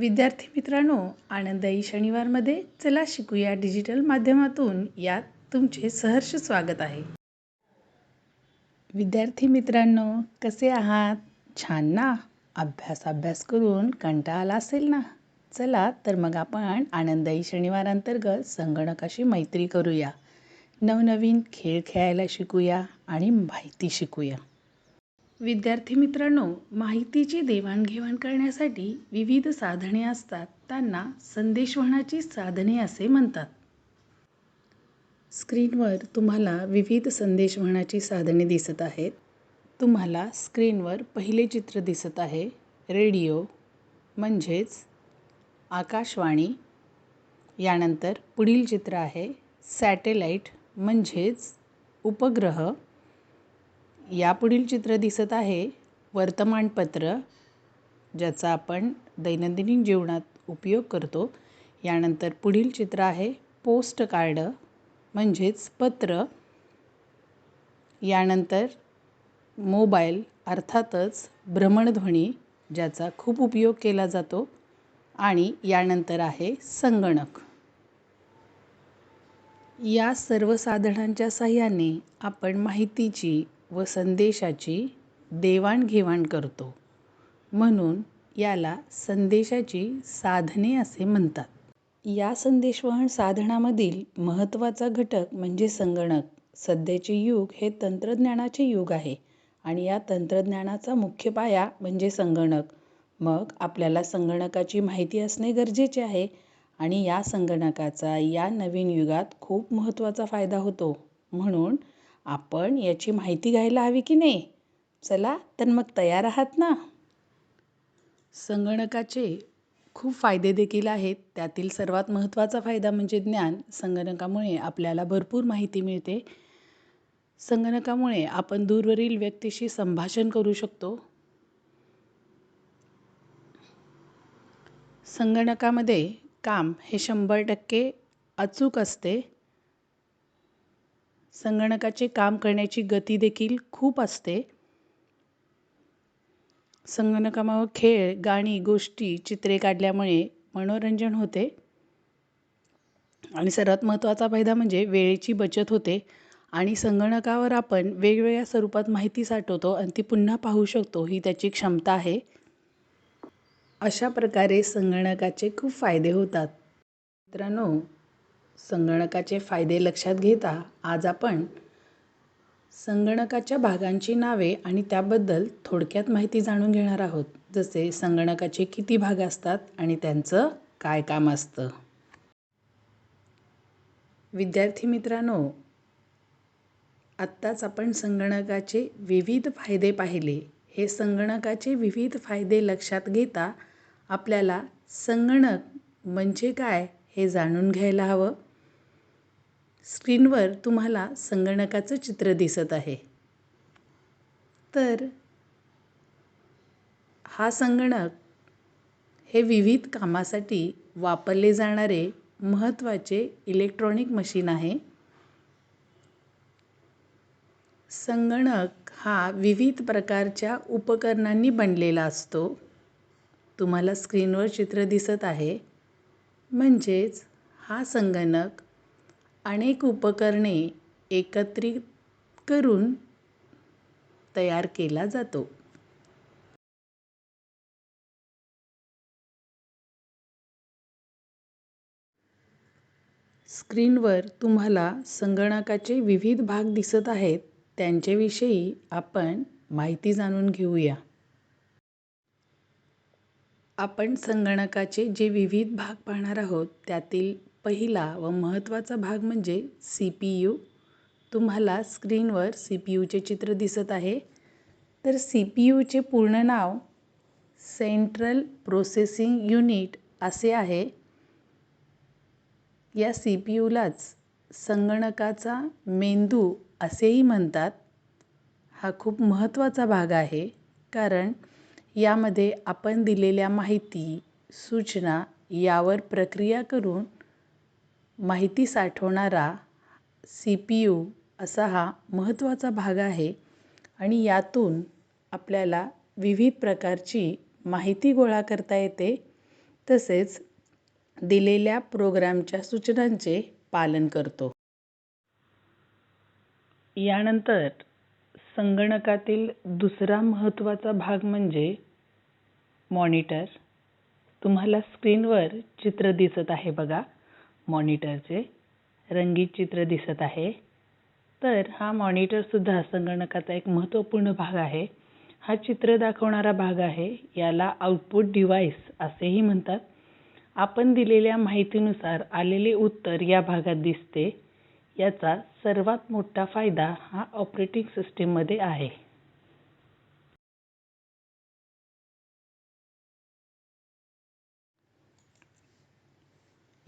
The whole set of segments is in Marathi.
विद्यार्थी मित्रांनो आनंददायी शनिवारमध्ये चला शिकूया डिजिटल माध्यमातून. यात तुमचे सहर्ष स्वागत आहे. विद्यार्थी मित्रांनो कसे आहात? छान ना? अभ्यास अभ्यास करून कंटाळा आला असेल ना? चला तर मग आपण आनंददायी शनिवार अंतर्गत संगणकाशी मैत्री करूया. नवनवीन खेळ खेळायला शिकूया आणि माहिती शिकूया. विद्यार्थी मित्रांनो माहितीची देवाणघेवाण करण्यासाठी विविध साधने असतात. त्यांना संदेशवहनाची साधने असे म्हणतात. स्क्रीनवर तुम्हाला विविध संदेशवहनाची साधने दिसत आहेत. तुम्हाला स्क्रीनवर पहिले चित्र दिसत आहे. रेडिओ म्हणजेच आकाशवाणी. यानंतर पुढील चित्र आहे. सॅटेलाईट म्हणजेच उपग्रह. यापुढील चित्र दिसत आहे वर्तमानपत्र ज्याचा आपण दैनंदिन जीवनात उपयोग करतो. यानंतर पुढील चित्र आहे पोस्ट कार्ड म्हणजेच पत्र. यानंतर मोबाईल अर्थातच भ्रमणध्वनी ज्याचा खूप उपयोग केला जातो. आणि यानंतर आहे संगणक. या सर्व साधनांच्या साह्याने आपण माहितीची व संदेशाची देवाणघेवाण करतो. म्हणून याला संदेशाची साधने असे म्हणतात. या संदेशवहन साधनामधील महत्त्वाचा घटक म्हणजे संगणक. सध्याचे युग हे तंत्रज्ञानाचे युग आहे आणि या तंत्रज्ञानाचा मुख्य पाया म्हणजे संगणक. मग आपल्याला संगणकाची माहिती असणे गरजेचे आहे आणि या संगणकाचा या नवीन युगात खूप महत्त्वाचा फायदा होतो. म्हणून आपण याची माहिती घ्यायला हवी की नाही? चला तर मग तयार आहात ना? संगणकाचे खूप फायदे देखील आहेत. त्यातील सर्वात महत्त्वाचा फायदा म्हणजे ज्ञान. संगणकामुळे आपल्याला भरपूर माहिती मिळते. संगणकामुळे आपण दूरवरील व्यक्तीशी संभाषण करू शकतो. संगणकामध्ये काम हे शंभर टक्के अचूक असते. संगणकाचे काम करण्याची गती देखील खूप असते. संगणकामुळे खेळ गाणी गोष्टी चित्रे काढल्यामुळे मनोरंजन होते. आणि सर्वात महत्त्वाचा फायदा म्हणजे वेळेची बचत होते. आणि संगणकावर आपण वेगवेगळ्या स्वरूपात माहिती साठवतो आणि ती पुन्हा पाहू शकतो ही त्याची क्षमता आहे. अशा प्रकारे संगणकाचे खूप फायदे होतात. मित्रांनो संगणकाचे फायदे लक्षात घेता आज आपण संगणकाच्या भागांची नावे आणि त्याबद्दल थोडक्यात माहिती जाणून घेणार आहोत. जसे संगणकाचे किती भाग असतात आणि त्यांचं काय काम असतं. विद्यार्थी मित्रांनो आत्ताच आपण संगणकाचे विविध फायदे पाहिले. हे संगणकाचे विविध फायदे लक्षात घेता आपल्याला संगणक म्हणजे काय हे जाणून घ्यायला हवं. स्क्रीनवर तुम्हाला संगणकाचं चित्र दिसत आहे. तर हा संगणक हे विविध कामासाठी वापरले जाणारे महत्त्वाचे इलेक्ट्रॉनिक मशीन आहे. संगणक हा विविध प्रकारच्या उपकरणांनी बनलेला असतो. तुम्हाला स्क्रीनवर चित्र दिसत आहे. म्हणजेच हा संगणक अनेक उपकरणे एकत्रित करून तयार केला जातो. स्क्रीनवर तुम्हाला संगणकाचे विविध भाग दिसत आहेत त्यांच्याविषयी आपण माहिती जाणून घेऊया. आपण संगणकाचे जे विविध भाग पाहणार आहोत त्यातील पहिला व महत्त्वाचा भाग म्हणजे सी पी यू. तुम्हाला स्क्रीनवर सी पी यूचे चित्र दिसत आहे. तर सी पी यूचे पूर्ण नाव सेंट्रल प्रोसेसिंग युनिट असे आहे. या सी पी यूलाच संगणकाचा मेंदू असेही म्हणतात. हा खूप महत्त्वाचा भाग आहे कारण यामध्ये आपण दिलेल्या माहिती सूचना यावर प्रक्रिया करून माहिती साठवणारा सी पी यू असा हा महत्त्वाचा भाग आहे आणि यातून आपल्याला विविध प्रकारची माहिती गोळा करता येते तसेच दिलेल्या प्रोग्रामच्या सूचनांचे पालन करतो. यानंतर संगणकातील दुसरा महत्त्वाचा भाग म्हणजे मॉनिटर. तुम्हाला स्क्रीनवर चित्र दिसत आहे बघा. मॉनिटरचे रंगीत चित्र दिसत आहे. तर हा मॉनिटर सुद्धा संगणकाचा एक महत्त्वपूर्ण भाग आहे. हा चित्र दाखवणारा भाग आहे याला आउटपुट डिव्हाइस असेही म्हणतात. आपण दिलेल्या माहितीनुसार आलेले उत्तर या भागात दिसते. याचा सर्वात मोठा फायदा हा ऑपरेटिंग सिस्टीममध्ये आहे.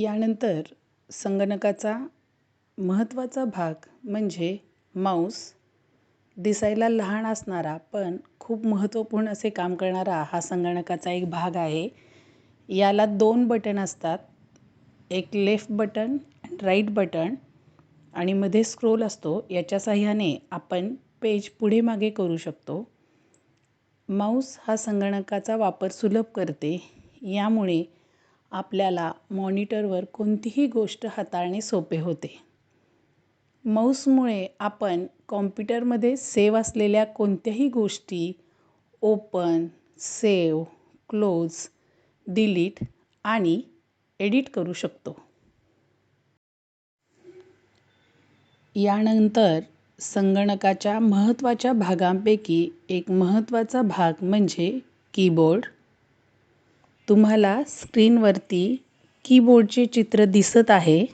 यानंतर संगणकाचा महत्त्वाचा भाग म्हणजे माऊस दिसायला लहान असणारा पण खूप महत्त्वपूर्ण असे काम करणारा हा संगणकाचा एक भाग आहे. याला दोन बटन असतात. एक लेफ्ट बटन राईट बटन आणि मध्ये स्क्रोल असतो. याच्या साह्याने आपण पेज पुढे मागे करू शकतो. माऊस हा संगणकाचा वापर सुलभ करते. यामुळे आपल्याला मॉनिटरवर कोणतीही गोष्ट हाताळणे सोपे होते. माऊसमुळे आपण कॉम्प्युटरमध्ये सेव असलेल्या कोणत्याही गोष्टी ओपन सेव क्लोज डिलीट आणि एडिट करू शकतो. यानंतर संगणकाच्या महत्त्वाच्या भागांपैकी एक महत्त्वाचा भाग म्हणजे कीबोर्ड. तुम्हाला स्क्रीनवरती कीबोर्डचे चित्र दिसत आहे.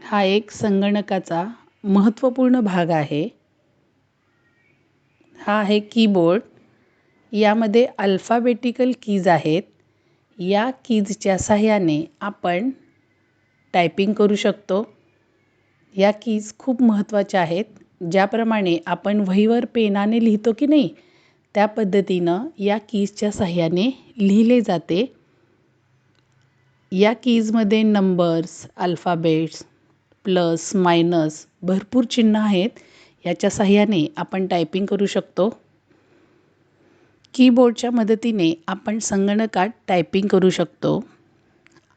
हा एक संगणकाचा महत्त्वपूर्ण भाग आहे. हा आहे कीबोर्ड यामध्ये अल्फाबेटिकल कीज आहेत. या कीजच्या साह्याने आपण टायपिंग करू शकतो. या कीज खूप महत्त्वाच्या आहेत. ज्याप्रमाणे आपण वहीवर पेनाने लिहितो की नाही त्या पद्धतीनं या कीजच्या साह्याने लिहिले जाते. या कीजमध्ये नंबर्स अल्फाबेट्स प्लस मायनस भरपूर चिन्ह आहेत. याच्या साह्याने आपण टायपिंग करू शकतो. कीबोर्डच्या मदतीने आपण संगणकात टायपिंग करू शकतो.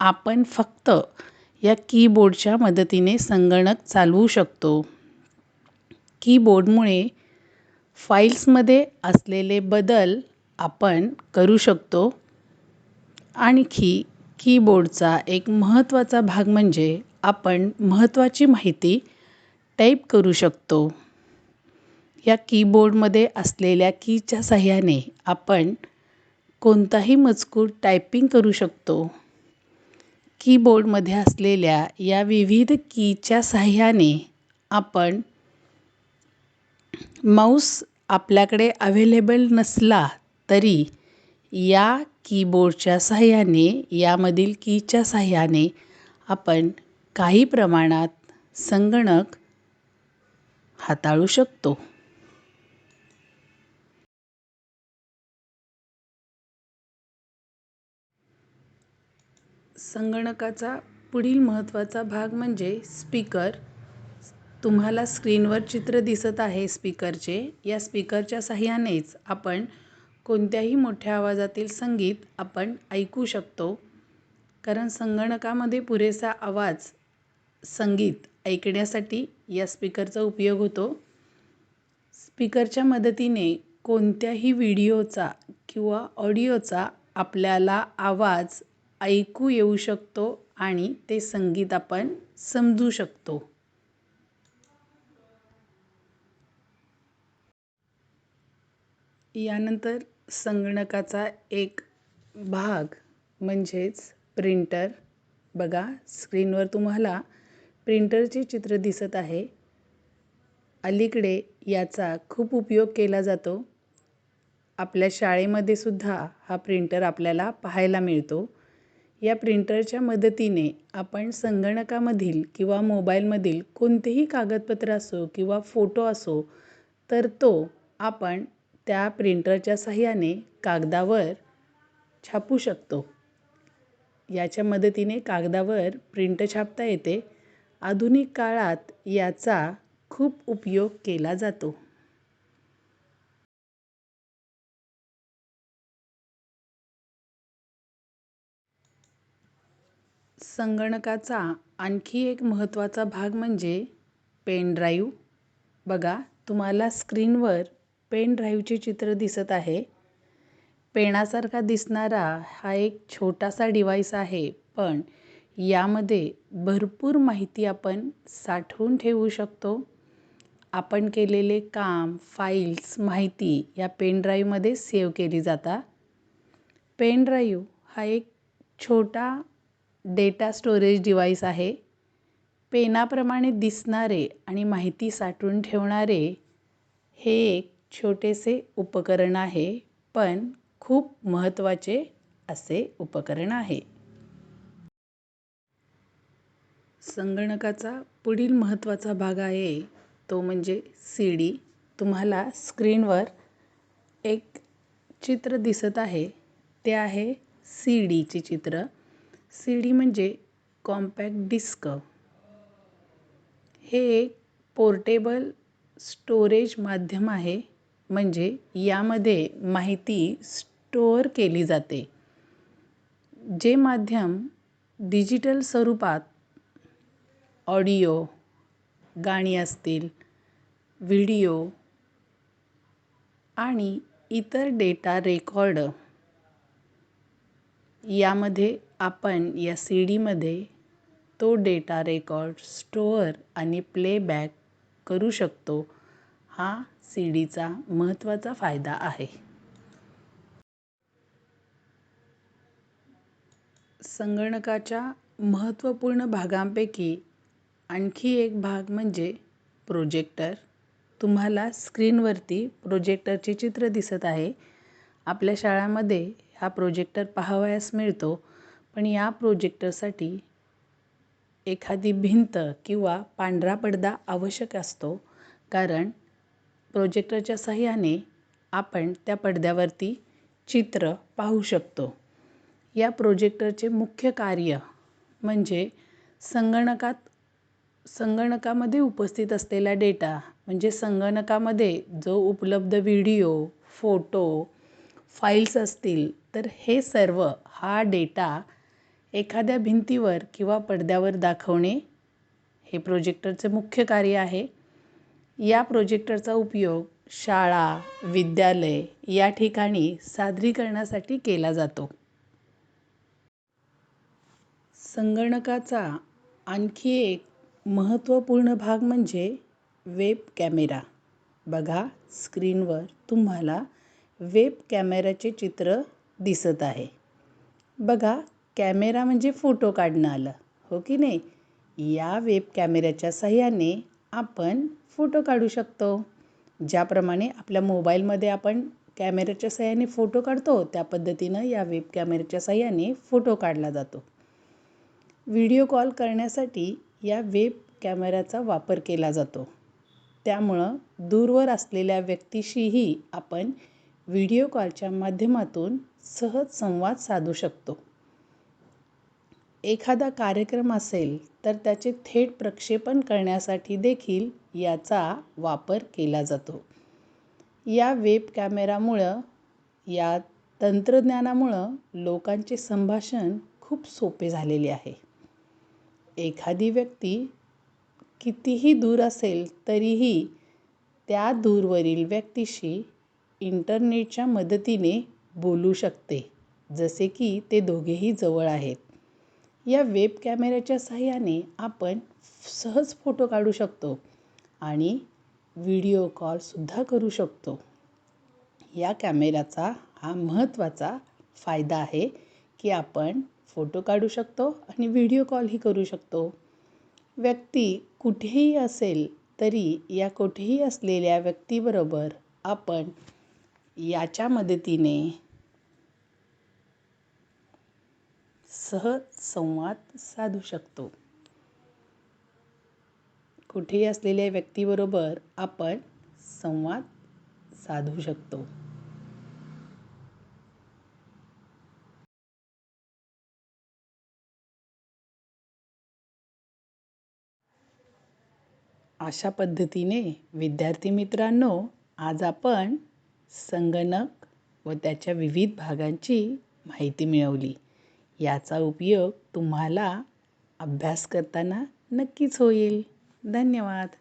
आपण फक्त या कीबोर्डच्या मदतीने संगणक चालवू शकतो. कीबोर्डमुळे फाईल्समध्ये असलेले बदल आपण करू शकतो. आणखी कीबोर्डचा एक महत्त्वाचा भाग म्हणजे आपण महत्त्वाची माहिती टाईप करू शकतो. या कीबोर्डमध्ये असलेल्या कीच्या साह्याने आपण कोणताही मजकूर टायपिंग करू शकतो. कीबोर्डमध्ये असलेल्या या विविध कीच्या साह्याने आपण माऊस आपल्याकडे अवेलेबल नसला तरी या कीबोर्डच्या सहाय्याने यामधील कीच्या साहाय्याने आपण काही प्रमाणात संगणक हाताळू शकतो. संगणकाचा पुढील महत्त्वाचा भाग म्हणजे स्पीकर तुम्हाला स्क्रीनवर चित्र दिसत आहे स्पीकरचे. या स्पीकरच्या साह्यानेच आपण कोणत्याही मोठ्या आवाजातील संगीत आपण ऐकू शकतो. कारण संगणकामध्ये पुरेसा आवाज संगीत ऐकण्यासाठी या स्पीकरचा उपयोग होतो. स्पीकरच्या मदतीने कोणत्याही व्हिडिओचा किंवा ऑडिओचा आपल्याला आवाज ऐकू येऊ शकतो आणि ते संगीत आपण समजू शकतो. यानंतर संगणकाचा एक भाग म्हणजेच प्रिंटर. बघा स्क्रीनवर तुम्हाला प्रिंटरचे चित्र दिसत आहे. अलीकडे याचा खूप उपयोग केला जातो. आपल्या शाळेमध्ये सुद्धा हा प्रिंटर आपल्याला पाहायला मिळतो. या प्रिंटरच्या मदतीने आपण संगणकामधील किंवा मोबाईलमधील कोणतेही कागदपत्र असो किंवा फोटो असो तर तो आपण त्या प्रिंटरच्या सहाय्याने कागदावर छापू शकतो. याच्या मदतीने कागदावर प्रिंट छापता येते. आधुनिक काळात याचा खूप उपयोग केला जातो. संगणकाचा आणखी एक महत्त्वाचा भाग म्हणजे पेनड्राईव्ह बघा तुम्हाला स्क्रीनवर पेन ड्राईव्हचे चित्र दिसत आहे. पेनासारखा दिसणारा हा एक छोटासा डिवाइस आहे पण यामध्ये भरपूर माहिती आपण साठवून ठेवू शकतो. आपण केलेले काम फाईल्स माहिती या पेन ड्राईव्हमध्ये सेव्ह केली जातात पेन ड्राईव्ह हा एक छोटा डेटा स्टोरेज डिवाइस आहे. पेनाप्रमाणे दिसणारे आणि माहिती साठवून ठेवणारे हे एक छोटेसे उपकरण आहे पण खूप महत्त्वाचे असे उपकरण आहे. संगणकाचा पुढील महत्त्वाचा भाग आहे तो म्हणजे सी डी तुम्हाला स्क्रीनवर एक चित्र दिसत आहे ते आहे सी डीचे चित्र. सी डी म्हणजे कॉम्पॅक्ट डिस्क. हे एक पोर्टेबल स्टोरेज माध्यम आहे म्हणजे यामध्ये माहिती स्टोअर केली जाते जे माध्यम डिजिटल स्वरूपात ऑडिओ गाणी असतील व्हिडिओ आणि इतर डेटा रेकॉर्ड. यामध्ये आपण या सी डीमध्ये तो डेटा रेकॉर्ड स्टोअर आणि प्लेबॅक करू शकतो. हा सी डीचा महत्त्वाचा फायदा आहे. संगणकाच्या महत्त्वपूर्ण भागांपैकी आणखी एक भाग म्हणजे प्रोजेक्टर. तुम्हाला स्क्रीनवरती प्रोजेक्टरचे चित्र दिसत आहे. आपल्या शाळामध्ये हा प्रोजेक्टर पाहावयास मिळतो पण या प्रोजेक्टरसाठी एखादी भिंत किंवा पांढरा पडदा आवश्यक असतो कारण प्रोजेक्टरच्या साहाय्याने आपण त्या पडद्यावरती चित्र पाहू शकतो. या प्रोजेक्टरचे मुख्य कार्य म्हणजे संगणकात संगणकामध्ये उपस्थित असलेला डेटा म्हणजे संगणकामध्ये जो उपलब्ध व्हिडिओ फोटो फाईल्स असतील तर हे सर्व हा डेटा एखाद्या भिंतीवर किंवा पडद्यावर दाखवणे हे प्रोजेक्टरचे मुख्य कार्य आहे. या प्रोजेक्टरचा उपयोग शाळा विद्यालय या ठिकाणी सादरीकरणासाठी केला जातो. संगणकाचा आणखी एक महत्त्वपूर्ण भाग म्हणजे वेब कॅमेरा. बघा स्क्रीनवर तुम्हाला वेब कॅमेऱ्याचे चित्र दिसत आहे. बघा कॅमेरा म्हणजे फोटो काढणं आलं हो की नाही? या वेब कॅमेऱ्याच्या साह्याने आपण फोटो काढू शकतो. ज्याप्रमाणे आपल्या मोबाईलमध्ये आपण कॅमेऱ्याच्या साह्याने फोटो काढतो त्या पद्धतीनं या वेब कॅमेऱ्याच्या सहाय्याने फोटो काढला जातो. व्हिडिओ कॉल करण्यासाठी या वेब कॅमेऱ्याचा वापर केला जातो. त्यामुळं दूरवर असलेल्या व्यक्तीशीही आपण व्हिडिओ कॉलच्या माध्यमातून सहज संवाद साधू शकतो. एखादा कार्यक्रम असेल तर त्याचे थेट प्रक्षेपण करण्यासाठी देखील याचा वापर केला जातो. या वेब कॅमेरामुळं या तंत्रज्ञानामुळं लोकांचे संभाषण खूप सोपे झालेले आहे. एखादी व्यक्ती कितीही दूर असेल तरीही त्या दूरवरील व्यक्तीशी इंटरनेटच्या मदतीने बोलू शकते जसे की ते दोघेही जवळ आहेत. या वेब कॅमेऱ्याच्या साह्याने आपण सहज फोटो काढू शकतो. आणि व्हिडिओ कॉलसुद्धा करू शकतो. या कॅमेऱ्याचा हा महत्त्वाचा फायदा आहे की आपण फोटो काढू शकतो आणि व्हिडिओ कॉलही करू शकतो. व्यक्ती कुठेही असेल तरी या कुठेही असलेल्या व्यक्तीबरोबर आपण याच्या मदतीने सहज संवाद साधू शकतो. कुठेही असलेल्या व्यक्तीबरोबर आपण संवाद साधू शकतो. अशा पद्धतीने विद्यार्थी मित्रांनो आज आपण संगणक व त्याच्या विविध भागांची माहिती मिळवली. याचा उपयोग तुम्हाला अभ्यास करताना नक्कीच होईल. धन्यवाद.